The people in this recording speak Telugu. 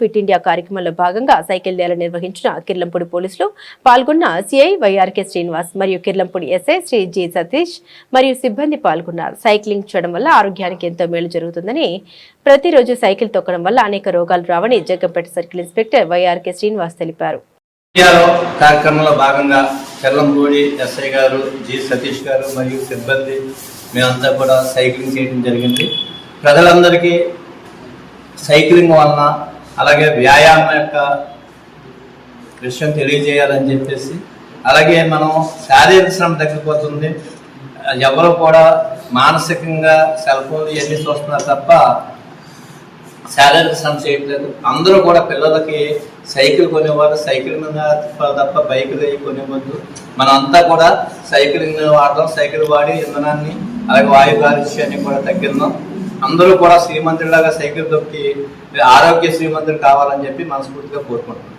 ఫిట్ ఇండియా కార్యక్రమంలో భాగంగా సైకిల్ ర్యాలీ నిర్వహించిన కిర్లంపూడి పోలీసులు పాల్గొన్న సిఐ వైఆర్కే శ్రీనివాస్ మరియు కిర్లంపూడి ఎస్ఐ శ్రీ జి సతీష్ మరియు సిబ్బంది పాల్గొన్నారు. సైక్లింగ్ చేయడం వల్ల ఆరోగ్యానికి ఎంతో మేలు జరుగుతుందని ప్రతిరోజు సైకిల్ తొక్కడం వల్ల అనేక రోగాలు రావని Jaggampeta circle inspector YRK Srinivas తెలిపారు. కార్యక్రమంలో భాగంగా చెల్లంపూడి ఎస్ఐ గారు జి సతీష్ గారు మరియు సిబ్బంది మేమంతా కూడా సైక్లింగ్ చేయడం జరిగింది. ప్రజలందరికీ సైక్లింగ్ వలన అలాగే వ్యాయామం యొక్క విషయం తెలియజేయాలని చెప్పేసి అలాగే మనం శారీరక శ్రమ తగ్గిపోతుంది. ఎవరు కూడా మానసికంగా సెల్ ఫోన్లు ఇవన్నీ చూస్తున్నారు తప్ప శారీరక శ్రమ చేయట్లేదు. అందరూ కూడా పిల్లలకి సైకిల్ కొనేవారు సైకిల్ మీద తిప్పాలి తప్ప బైకులు అవి కొనేవద్దు. మనం అంతా కూడా సైకిలింగ్ వాడడం సైకిల్ వాడి ఇంధనాన్ని అలాగే వాయు కాలుష్యాన్ని కూడా తగ్గిందాం అందరూ కూడా శ్రీమంతుడిలాగా సైకిల్ తొక్కి ఆరోగ్య శ్రీమంతుడు కావాలని చెప్పి మనస్ఫూర్తిగా కోరుకుంటున్నాం.